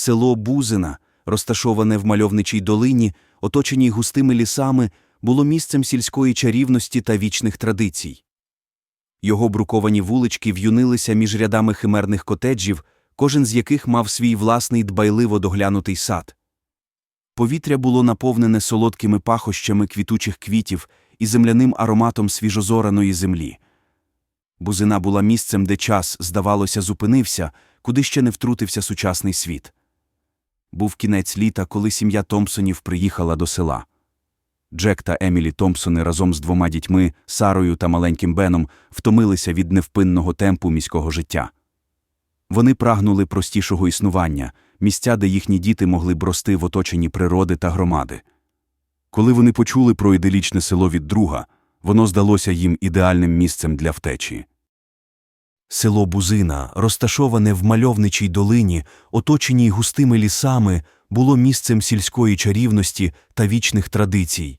Село Бузина, розташоване в мальовничій долині, оточеній густими лісами, було місцем сільської чарівності та вічних традицій. Його бруковані вулички в'юнилися між рядами химерних котеджів, кожен з яких мав свій власний дбайливо доглянутий сад. Повітря було наповнене солодкими пахощами квітучих квітів і земляним ароматом свіжозораної землі. Бузина була місцем, де час, здавалося, зупинився, куди ще не втрутився сучасний світ. Був кінець літа, коли сім'я Томпсонів приїхала до села. Джек та Емілі Томпсони разом з двома дітьми, Сарою та маленьким Беном, втомилися від невпинного темпу міського життя. Вони прагнули простішого існування, місця, де їхні діти могли б рости в оточенні природи та громади. Коли вони почули про іделічне село від друга, воно здалося їм ідеальним місцем для втечі. Село Бузина, розташоване в мальовничій долині, оточеній густими лісами, було місцем сільської чарівності та вічних традицій.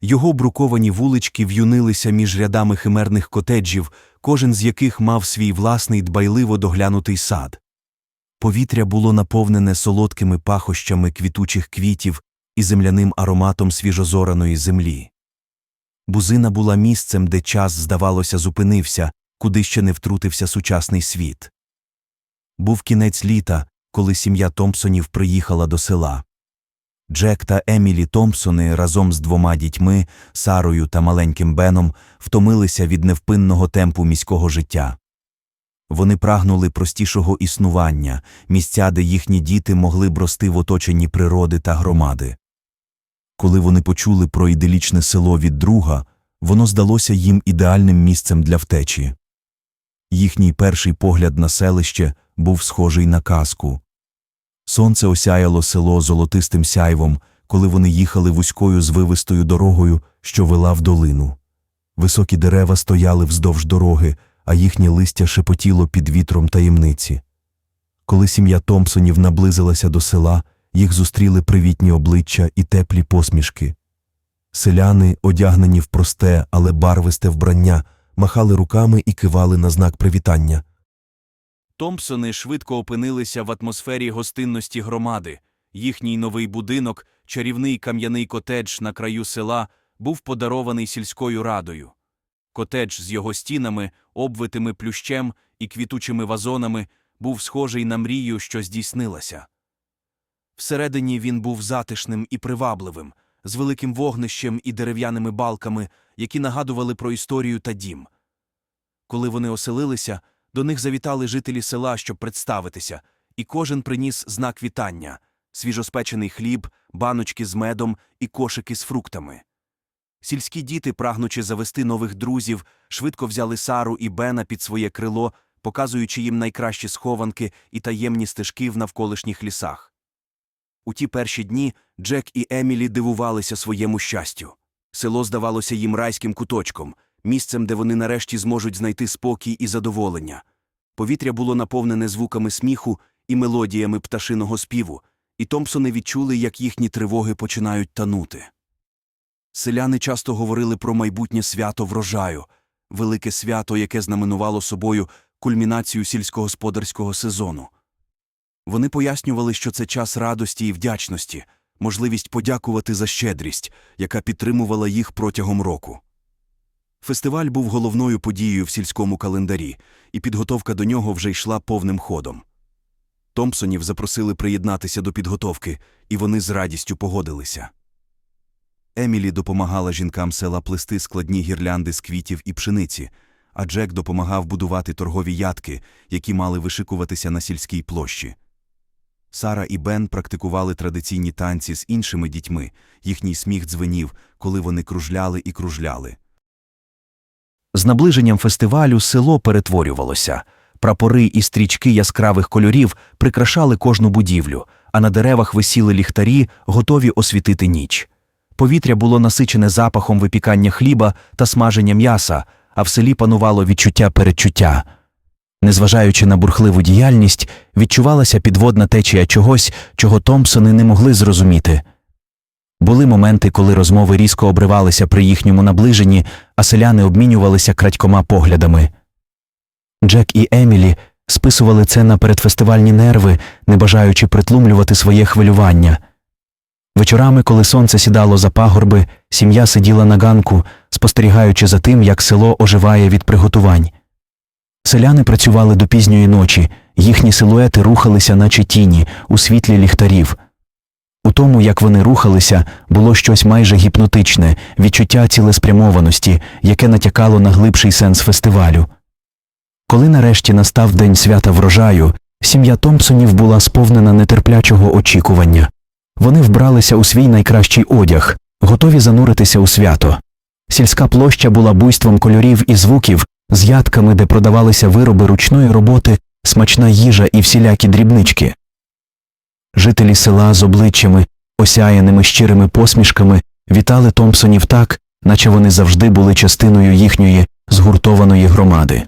Його бруковані вулички в'юнилися між рядами химерних котеджів, кожен з яких мав свій власний дбайливо доглянутий сад. Повітря було наповнене солодкими пахощами квітучих квітів і земляним ароматом свіжозораної землі. Бузина була місцем, де час, здавалося, зупинився, куди ще не втрутився сучасний світ. Був кінець літа, коли сім'я Томпсонів приїхала до села. Джек та Емілі Томпсони разом з двома дітьми, Сарою та маленьким Беном, втомилися від невпинного темпу міського життя. Вони прагнули простішого існування, місця, де їхні діти могли б рости в оточенні природи та громади. Коли вони почули про іделічне село від друга, воно здалося їм ідеальним місцем для втечі. Їхній перший погляд на селище був схожий на казку. Сонце осяяло село золотистим сяйвом, коли вони їхали вузькою звивистою дорогою, що вела в долину. Високі дерева стояли вздовж дороги, а їхнє листя шепотіло під вітром таємниці. Коли сім'я Томпсонів наблизилася до села, їх зустріли привітні обличчя і теплі посмішки. Селяни, одягнені в просте, але барвисте вбрання, махали руками і кивали на знак привітання. Томпсони швидко опинилися в атмосфері гостинності громади. Їхній новий будинок, чарівний кам'яний котедж на краю села, був подарований сільською радою. Котедж з його стінами, обвитими плющем і квітучими вазонами, був схожий на мрію, що здійснилася. Всередині він був затишним і привабливим, з великим вогнищем і дерев'яними балками, які нагадували про історію та дім. Коли вони оселилися, до них завітали жителі села, щоб представитися, і кожен приніс знак вітання свіжоспечений хліб, баночки з медом і кошики з фруктами. Сільські діти, прагнучи завести нових друзів, швидко взяли Сару і Бена під своє крило, показуючи їм найкращі схованки і таємні стежки в навколишніх лісах. У ті перші дні Джек і Емілі дивувалися своєму щастю. Село здавалося їм райським куточком, місцем, де вони нарешті зможуть знайти спокій і задоволення. Повітря було наповнене звуками сміху і мелодіями пташиного співу, і Томпсони відчули, як їхні тривоги починають танути. Селяни часто говорили про майбутнє свято врожаю, велике свято, яке знаменувало собою кульмінацію сільськогосподарського сезону. Вони пояснювали, що це час радості і вдячності, можливість подякувати за щедрість, яка підтримувала їх протягом року. Фестиваль був головною подією в сільському календарі, і підготовка до нього вже йшла повним ходом. Томпсонів запросили приєднатися до підготовки, і вони з радістю погодилися. Емілі допомагала жінкам села плести складні гірлянди з квітів і пшениці, а Джек допомагав будувати торгові ядки, які мали вишикуватися на сільській площі. Сара і Бен практикували традиційні танці з іншими дітьми, їхній сміх дзвенів, коли вони кружляли і кружляли. З наближенням фестивалю село перетворювалося. Прапори і стрічки яскравих кольорів прикрашали кожну будівлю, а на деревах висіли ліхтарі, готові освітити ніч. Повітря було насичене запахом випікання хліба та смаження м'яса, а в селі панувало відчуття передчуття. Незважаючи на бурхливу діяльність, відчувалася підводна течія чогось, чого Томпсони не могли зрозуміти. Були моменти, коли розмови різко обривалися при їхньому наближенні, а селяни обмінювалися крадькома поглядами. Джек і Емілі списували це на передфестивальні нерви, не бажаючи притлумлювати своє хвилювання. Вечорами, коли сонце сідало за пагорби, сім'я сиділа на ганку, спостерігаючи за тим, як село оживає від приготувань. Селяни працювали до пізньої ночі, їхні силуети рухалися, наче тіні, у світлі ліхтарів. У тому, як вони рухалися, було щось майже гіпнотичне, відчуття цілеспрямованості, яке натякало на глибший сенс фестивалю. Коли нарешті настав день свята врожаю, сім'я Томпсонів була сповнена нетерплячого очікування. Вони вбралися у свій найкращий одяг, готові зануритися у свято. Сільська площа була буйством кольорів і звуків, з ядками, де продавалися вироби ручної роботи, смачна їжа і всілякі дрібнички. Жителі села з обличчями, осяяними щирими посмішками, вітали Томпсонів так, наче вони завжди були частиною їхньої згуртованої громади.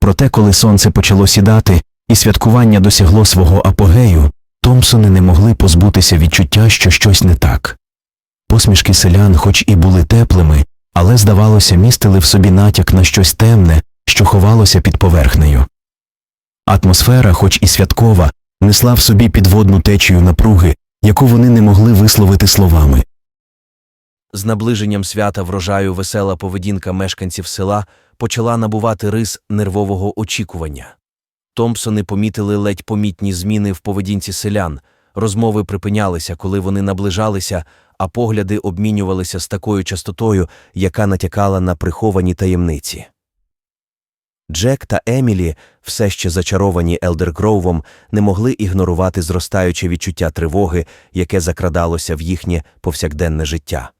Проте, коли сонце почало сідати і святкування досягло свого апогею, Томпсони не могли позбутися відчуття, що щось не так. Посмішки селян, хоч і були теплими, але, здавалося, містили в собі натяк на щось темне, що ховалося під поверхнею. Атмосфера, хоч і святкова, несла в собі підводну течію напруги, яку вони не могли висловити словами. З наближенням свята врожаю весела поведінка мешканців села почала набувати рис нервового очікування. Томпсони помітили ледь помітні зміни в поведінці селян, розмови припинялися, коли вони наближалися, а погляди обмінювалися з такою частотою, яка натякала на приховані таємниці. Джек та Емілі, все ще зачаровані Елдергроувом, не могли ігнорувати зростаюче відчуття тривоги, яке закрадалося в їхнє повсякденне життя.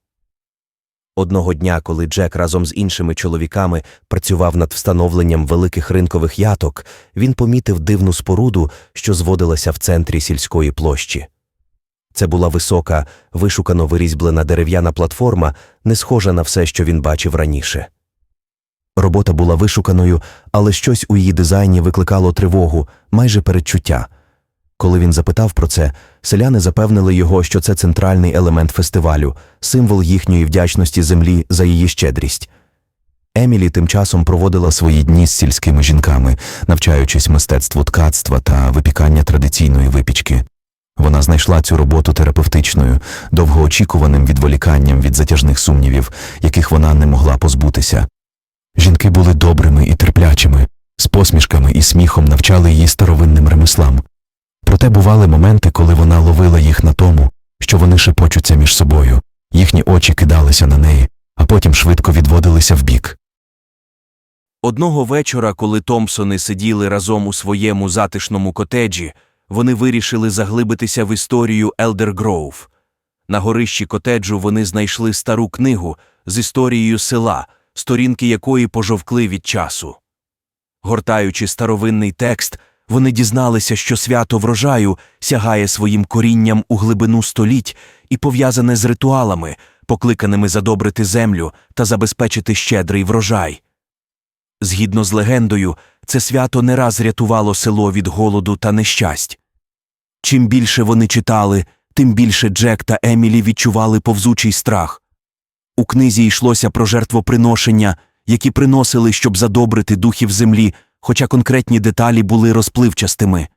Одного дня, коли Джек разом з іншими чоловіками працював над встановленням великих ринкових яток, він помітив дивну споруду, що зводилася в центрі сільської площі. Це була висока, вишукано вирізблена дерев'яна платформа, не схожа на все, що він бачив раніше. Робота була вишуканою, але щось у її дизайні викликало тривогу, майже передчуття. Коли він запитав про це, селяни запевнили його, що це центральний елемент фестивалю, символ їхньої вдячності землі за її щедрість. Емілі тим часом проводила свої дні з сільськими жінками, навчаючись мистецтву ткацтва та випікання традиційної випічки. Вона знайшла цю роботу терапевтичною, довгоочікуваним відволіканням від затяжних сумнівів, яких вона не могла позбутися. Жінки були добрими і терплячими, з посмішками і сміхом навчали її старовинним ремеслам. Проте бували моменти, коли вона ловила їх на тому, що вони шепочуться між собою, їхні очі кидалися на неї, а потім швидко відводилися вбік. Одного вечора, коли Томпсони сиділи разом у своєму затишному котеджі, вони вирішили заглибитися в історію Елдергроув. На горищі котеджу вони знайшли стару книгу з історією села, сторінки якої пожовкли від часу. Гортаючи старовинний текст, вони дізналися, що свято врожаю сягає своїм корінням у глибину століть і пов'язане з ритуалами, покликаними задобрити землю та забезпечити щедрий врожай. Згідно з легендою, це свято не раз рятувало село від голоду та нещасть. Чим більше вони читали, тим більше Джек та Емілі відчували повзучий страх. У книзі йшлося про жертвоприношення, які приносили, щоб задобрити духів землі, хоча конкретні деталі були розпливчастими.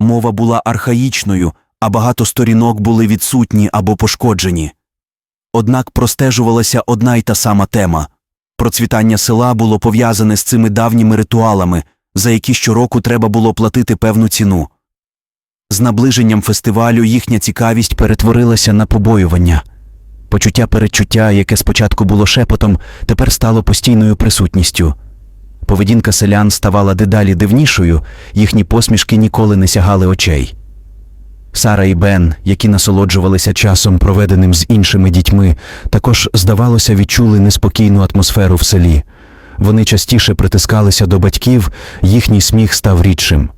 Мова була архаїчною, а багато сторінок були відсутні або пошкоджені. Однак простежувалася одна й та сама тема процвітання села було пов'язане з цими давніми ритуалами, за які щороку треба було платити певну ціну. З наближенням фестивалю їхня цікавість перетворилася на побоювання. Почуття передчуття, яке спочатку було шепотом, тепер стало постійною присутністю. Поведінка селян ставала дедалі дивнішою, їхні посмішки ніколи не сягали очей. Сара і Бен, які насолоджувалися часом, проведеним з іншими дітьми, також, здавалося, відчули неспокійну атмосферу в селі. Вони частіше притискалися до батьків, їхній сміх став рідшим.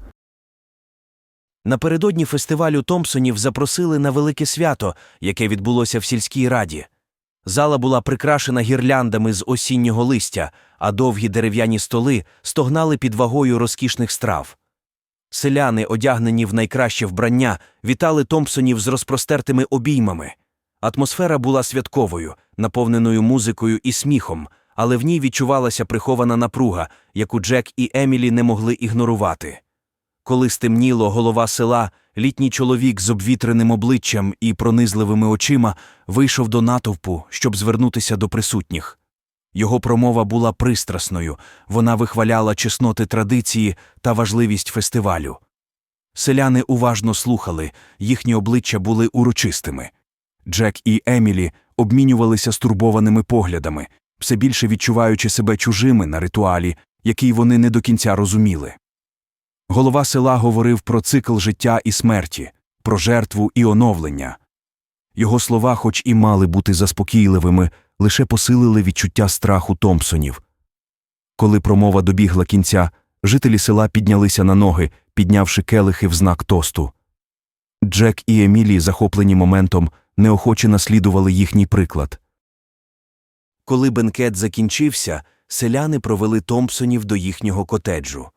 Напередодні фестивалю Томпсонів запросили на велике свято, яке відбулося в сільській раді. Зала була прикрашена гірляндами з осіннього листя, а довгі дерев'яні столи стогнали під вагою розкішних страв. Селяни, одягнені в найкраще вбрання, вітали Томпсонів з розпростертими обіймами. Атмосфера була святковою, наповненою музикою і сміхом, але в ній відчувалася прихована напруга, яку Джек і Емілі не могли ігнорувати. Коли стемніло голова села, літній чоловік з обвітреним обличчям і пронизливими очима вийшов до натовпу, щоб звернутися до присутніх. Його промова була пристрасною, вона вихваляла чесноти традиції та важливість фестивалю. Селяни уважно слухали, їхні обличчя були урочистими. Джек і Емілі обмінювалися стурбованими поглядами, все більше відчуваючи себе чужими на ритуалі, який вони не до кінця розуміли. Голова села говорив про цикл життя і смерті, про жертву і оновлення. Його слова, хоч і мали бути заспокійливими, лише посилили відчуття страху Томпсонів. Коли промова добігла кінця, жителі села піднялися на ноги, піднявши келихи в знак тосту. Джек і Емілі, захоплені моментом, неохоче наслідували їхній приклад. Коли бенкет закінчився, селяни провели Томпсонів до їхнього котеджу.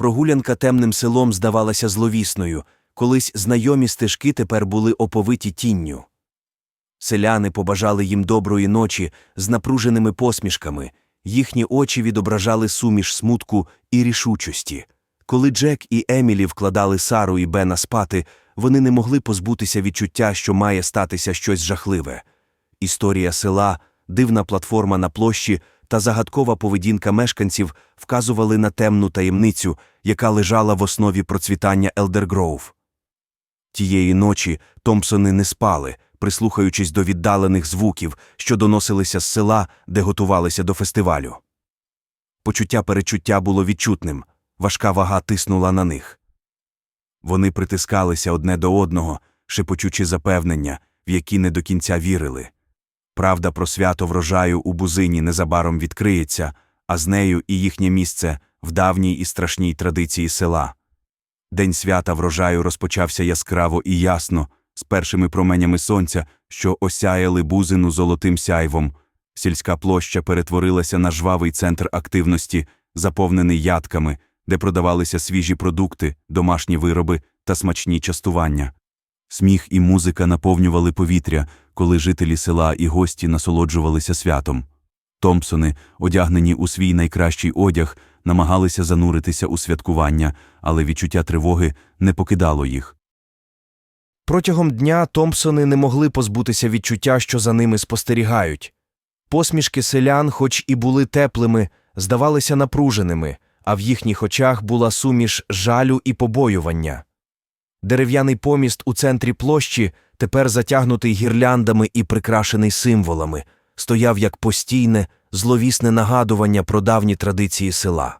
Прогулянка темним селом здавалася зловісною, колись знайомі стежки тепер були оповиті тінню. Селяни побажали їм доброї ночі з напруженими посмішками, їхні очі відображали суміш смутку і рішучості. Коли Джек і Емілі вкладали Сару і Бена спати, вони не могли позбутися відчуття, що має статися щось жахливе. Історія села, дивна платформа на площі та загадкова поведінка мешканців вказували на темну таємницю, яка лежала в основі процвітання Елдергроув. Тієї ночі Томпсони не спали, прислухаючись до віддалених звуків, що доносилися з села, де готувалися до фестивалю. Почуття перечуття було відчутним, важка вага тиснула на них. Вони притискалися одне до одного, шепочучи запевнення, в які не до кінця вірили. Правда про свято врожаю у бузині незабаром відкриється, а з нею і їхнє місце в давній і страшній традиції села. День свята врожаю розпочався яскраво і ясно, з першими променями сонця, що осяяли бузину золотим сяйвом. Сільська площа перетворилася на жвавий центр активності, заповнений ядками, де продавалися свіжі продукти, домашні вироби та смачні частування. Сміх і музика наповнювали повітря, коли жителі села і гості насолоджувалися святом. Томпсони, одягнені у свій найкращий одяг, намагалися зануритися у святкування, але відчуття тривоги не покидало їх. Протягом дня Томпсони не могли позбутися відчуття, що за ними спостерігають. Посмішки селян, хоч і були теплими, здавалися напруженими, а в їхніх очах була суміш жалю і побоювання. Дерев'яний поміст у центрі площі, тепер затягнутий гірляндами і прикрашений символами, стояв як постійне, зловісне нагадування про давні традиції села.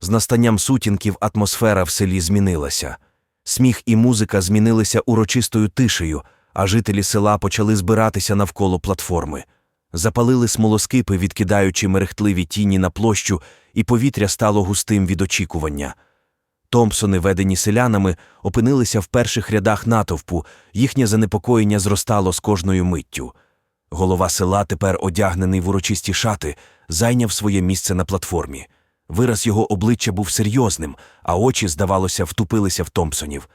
З настанням сутінків атмосфера в селі змінилася. Сміх і музика змінилися урочистою тишею, а жителі села почали збиратися навколо платформи. Запалили смолоскипи, відкидаючи мерехтливі тіні на площу, і повітря стало густим від очікування. Томпсони, ведені селянами, опинилися в перших рядах натовпу, їхнє занепокоєння зростало з кожною миттю. Голова села, тепер одягнений в урочисті шати, зайняв своє місце на платформі. Вираз його обличчя був серйозним, а очі, здавалося, втупилися в Томпсонів.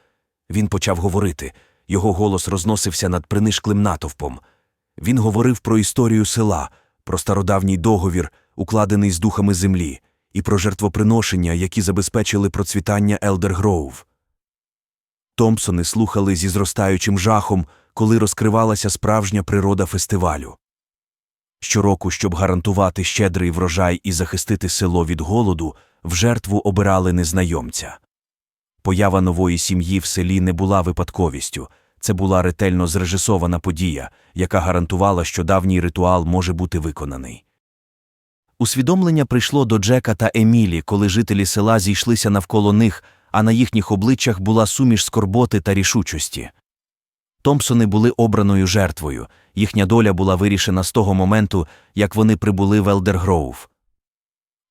Він почав говорити, його голос розносився над принишклим натовпом. Він говорив про історію села, про стародавній договір, укладений з духами землі, і про жертвоприношення, які забезпечили процвітання Елдергроув. Томпсони слухали зі зростаючим жахом, коли розкривалася справжня природа фестивалю. Щороку, щоб гарантувати щедрий врожай і захистити село від голоду, в жертву обирали незнайомця. Поява нової сім'ї в селі не була випадковістю, це була ретельно зрежисована подія, яка гарантувала, що давній ритуал може бути виконаний. Усвідомлення прийшло до Джека та Емілі, коли жителі села зійшлися навколо них, а на їхніх обличчях була суміш скорботи та рішучості. Томпсони були обраною жертвою, їхня доля була вирішена з того моменту, як вони прибули в Елдергроув.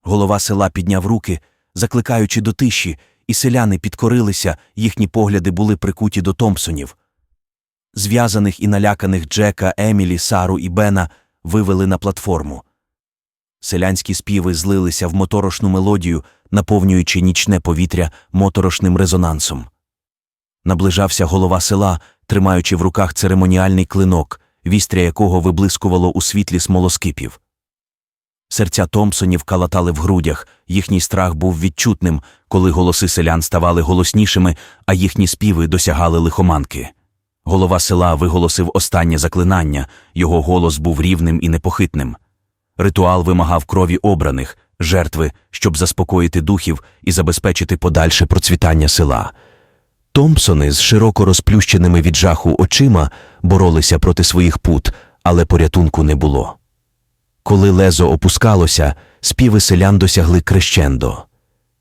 Голова села підняв руки, закликаючи до тиші, і селяни підкорилися, їхні погляди були прикуті до Томпсонів. Зв'язаних і наляканих Джека, Емілі, Сару і Бена вивели на платформу. Селянські співи злилися в моторошну мелодію, наповнюючи нічне повітря моторошним резонансом. Наближався голова села, тримаючи в руках церемоніальний клинок, вістря якого виблискувало у світлі смолоскипів. Серця Томпсонів калатали в грудях, їхній страх був відчутним, коли голоси селян ставали голоснішими, а їхні співи досягали лихоманки. Голова села виголосив останнє заклинання, його голос був рівним і непохитним. Ритуал вимагав крові обраних, жертви, щоб заспокоїти духів і забезпечити подальше процвітання села. Томпсони з широко розплющеними від жаху очима боролися проти своїх пут, але порятунку не було. Коли лезо опускалося, співи селян досягли крещендо.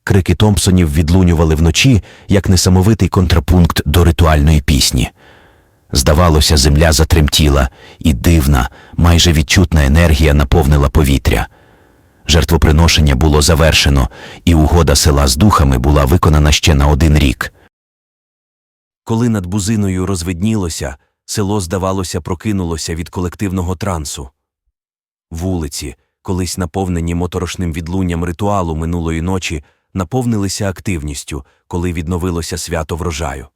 Крики Томпсонів відлунювали вночі, як несамовитий контрапункт до ритуальної пісні. Здавалося, земля затремтіла, і дивна, майже відчутна енергія наповнила повітря. Жертвоприношення було завершено, і угода села з духами була виконана ще на один рік. Коли над бузиною розвиднілося, село, здавалося, прокинулося від колективного трансу. Вулиці, колись наповнені моторошним відлунням ритуалу минулої ночі, наповнилися активністю, коли відновилося свято врожаю.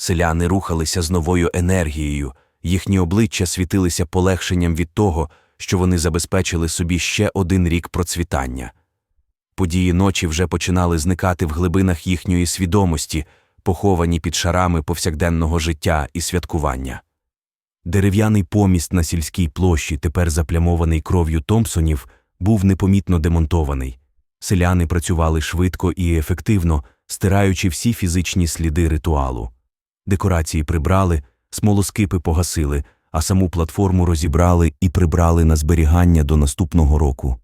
Селяни рухалися з новою енергією, їхні обличчя світилися полегшенням від того, що вони забезпечили собі ще один рік процвітання. Події ночі вже починали зникати в глибинах їхньої свідомості, поховані під шарами повсякденного життя і святкування. Дерев'яний поміст на сільській площі, тепер заплямований кров'ю Томпсонів, був непомітно демонтований. Селяни працювали швидко і ефективно, стираючи всі фізичні сліди ритуалу. Декорації прибрали, смолоскипи погасили, а саму платформу розібрали і прибрали на зберігання до наступного року.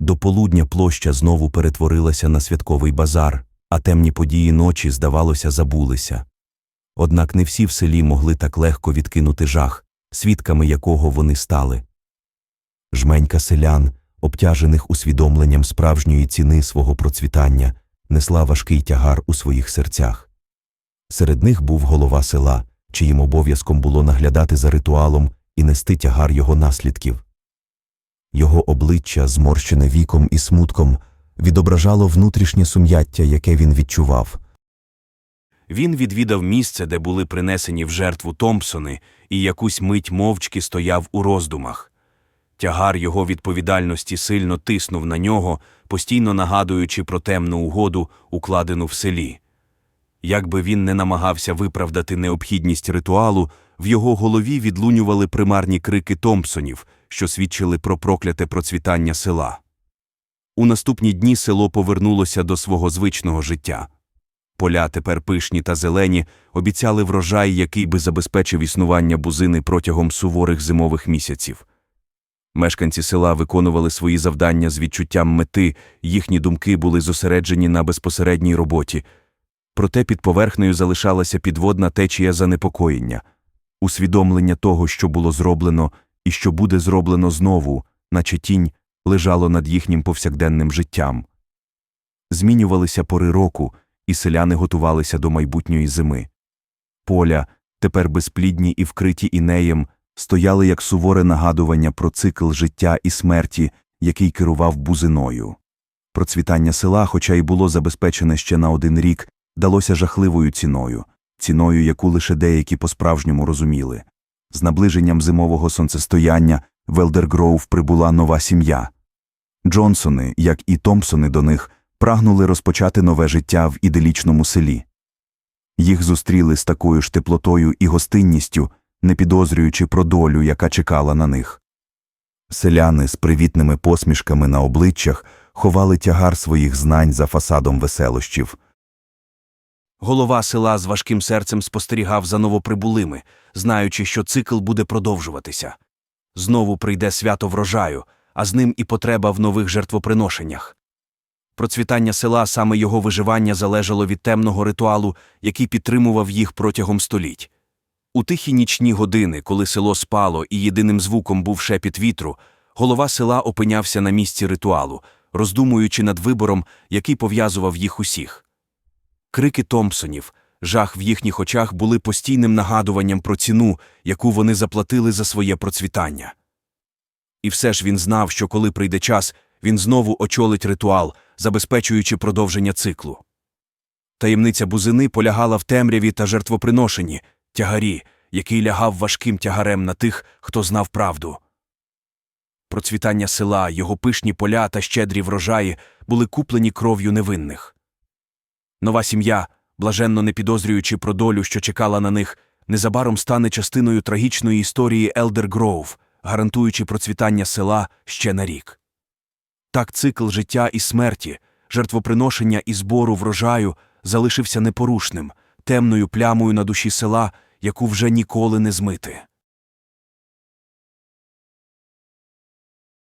До полудня площа знову перетворилася на святковий базар, а темні події ночі, здавалося, забулися. Однак не всі в селі могли так легко відкинути жах, свідками якого вони стали. Жменька селян, обтяжених усвідомленням справжньої ціни свого процвітання, несла важкий тягар у своїх серцях. Серед них був голова села, чиїм обов'язком було наглядати за ритуалом і нести тягар його наслідків. Його обличчя, зморщене віком і смутком, відображало внутрішнє сум'яття, яке він відчував. Він відвідав місце, де були принесені в жертву Томпсони, і якусь мить мовчки стояв у роздумах. Тягар його відповідальності сильно тиснув на нього, постійно нагадуючи про темну угоду, укладену в селі. Якби він не намагався виправдати необхідність ритуалу, в його голові відлунювали примарні крики Томпсонів, що свідчили про прокляте процвітання села. У наступні дні село повернулося до свого звичного життя. Поля тепер пишні та зелені, обіцяли врожай, який би забезпечив існування бузини протягом суворих зимових місяців. Мешканці села виконували свої завдання з відчуттям мети, їхні думки були зосереджені на безпосередній роботі. Проте під поверхнею залишалася підводна течія занепокоєння, усвідомлення того, що було зроблено і що буде зроблено знову, наче тінь, лежало над їхнім повсякденним життям. Змінювалися пори року, і селяни готувалися до майбутньої зими. Поля, тепер безплідні і вкриті інеєм, стояли як суворе нагадування про цикл життя і смерті, який керував бузиною. Процвітання села, хоча й було забезпечене ще на один рік, далося жахливою ціною, ціною, яку лише деякі по-справжньому розуміли. З наближенням зимового сонцестояння в Елдергроув прибула нова сім'я. Джонсони, як і Томпсони до них, прагнули розпочати нове життя в іделічному селі. Їх зустріли з такою ж теплотою і гостинністю, не підозрюючи про долю, яка чекала на них. Селяни з привітними посмішками на обличчях ховали тягар своїх знань за фасадом веселощів. Голова села з важким серцем спостерігав за новоприбулими, знаючи, що цикл буде продовжуватися. Знову прийде свято врожаю, а з ним і потреба в нових жертвоприношеннях. Процвітання села, саме його виживання залежало від темного ритуалу, який підтримував їх протягом століть. У тихі нічні години, коли село спало і єдиним звуком був шепіт вітру, голова села опинявся на місці ритуалу, роздумуючи над вибором, який пов'язував їх усіх. Крики Томпсонів, жах в їхніх очах були постійним нагадуванням про ціну, яку вони заплатили за своє процвітання. І все ж він знав, що коли прийде час, він знову очолить ритуал, забезпечуючи продовження циклу. Таємниця бузини полягала в темряві та жертвоприношенні, тягарі, який лягав важким тягарем на тих, хто знав правду. процвітання села, його пишні поля та щедрі врожаї були куплені кров'ю невинних. Нова сім'я, блаженно не підозрюючи про долю, що чекала на них, незабаром стане частиною трагічної історії Елдер Гроув, гарантуючи процвітання села ще на рік. Так цикл життя і смерті, жертвоприношення і збору врожаю залишився непорушним, темною плямою на душі села, яку вже ніколи не змити.